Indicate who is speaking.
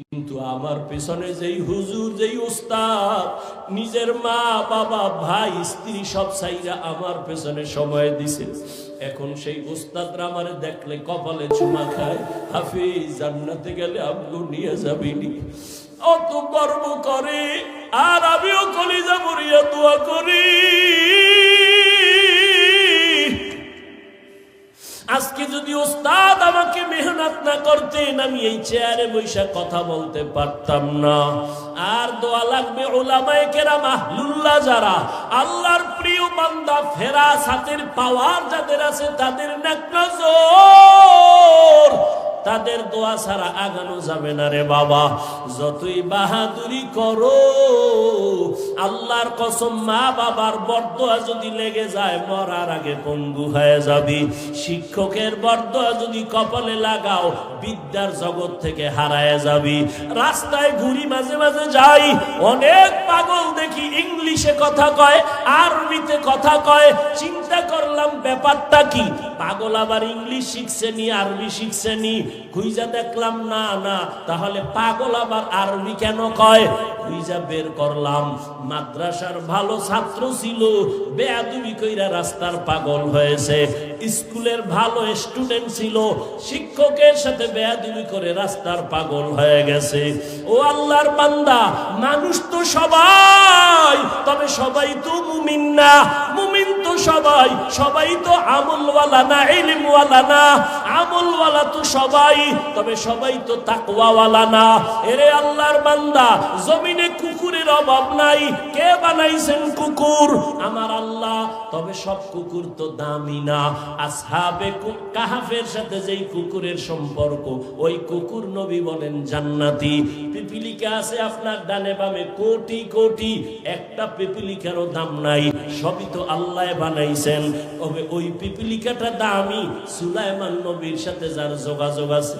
Speaker 1: কিন্তু আমার পেছনে যেই হুজুর, যেই উস্তাদ, নিজের মা, বাবা, ভাই, স্ত্রী সব সাইরা আমার পেছনে সময় দিছে। এখন সেই উস্তাদরা আমার দেখলে কপালে চুমা খায়, হাফিজ, জান্নাতে গেলে আমগো নিয়ে যাবিনি অত গর্ব করে, আর আমিও কলিজা মরিয়া দোয়া করি। আজকে যদি ওস্তাদ আমাকে মেহনত না করতেন, আমি এই চেয়ারে বৈশা কথা বলতে পারতাম না। আর দোয়া লাগবে ওলামায় কেরাম, আহলুল্লাহ যারা, আল্লাহর প্রিয় বান্দা ফেরা সাথের পাওয়ার যাদের আছে তাদের নজর। তাদের দোয়া ছাড়া আগানো যাবে না রে বাবা। যতই বাহাদুরি করো, আল্লাহর কসম মা বাবার বরদোয়া যদি লেগে যায়, মরার আগে পঙ্গু হয়ে যাবি। শিক্ষকের বরদোয়া যদি কপালে লাগাও, বিদ্যার জগৎ থেকে হারায় যাবি। রাস্তায় ঘুরি মাঝে মাঝে যাই, অনেক পাগল দেখি ইংলিশে কথা কয়, আরবিতে কথা কয়। চিন্তা করলাম ব্যাপারটা কি? পাগল আবার ইংলিশ শিখছে নি, আরবি শিখছে নি? খুইজা দেখলাম না না। তাহলে পাগল আবার আরবি কেন কয়? খুইজা বের করলাম। মাদ্রাসার ভালো ছাত্র ছিল, বেয়াদুবি কইরা রাস্তার পাগল হয়েছে। স্কুলের ভালো স্টুডেন্ট ছিল, শিক্ষকের সাথে বেয়াদুবি করে রাস্তার পাগল হয়ে গেছে। ও আল্লাহর বান্দা মানুষ তো সবাই, তবে সবাই তো মুমিন না। মুমিন তো সবাই সবাই তো আমলওয়ালা না এলিমওয়ালা না। আমলওয়ালা তো সবাই, তবে সবাই তো তাকওয়াওয়ালা না। এরে আল্লাহর বান্দা, জমিনে কুকুরের অভাব নাই, কে বানাইছেন কুকুর? আমার আল্লাহ, তবে সব কুকুর তো দামি না। আসহাবে কাহাফের সাথে যেই কুকুরের সম্পর্ক, ওই কুকুর নবী বলেন জান্নাতি। পিপিলিকা আছে আপনার ডানে বামে, কোটি কোটি, একটা পিপিলিকারও দাম নাই, সবই তো আল্লাহ বানাইছেন। তবে ওই পিপিলিকাটা দামি, সুলাইমান নবীর সাথে যার যোগাযোগ আছে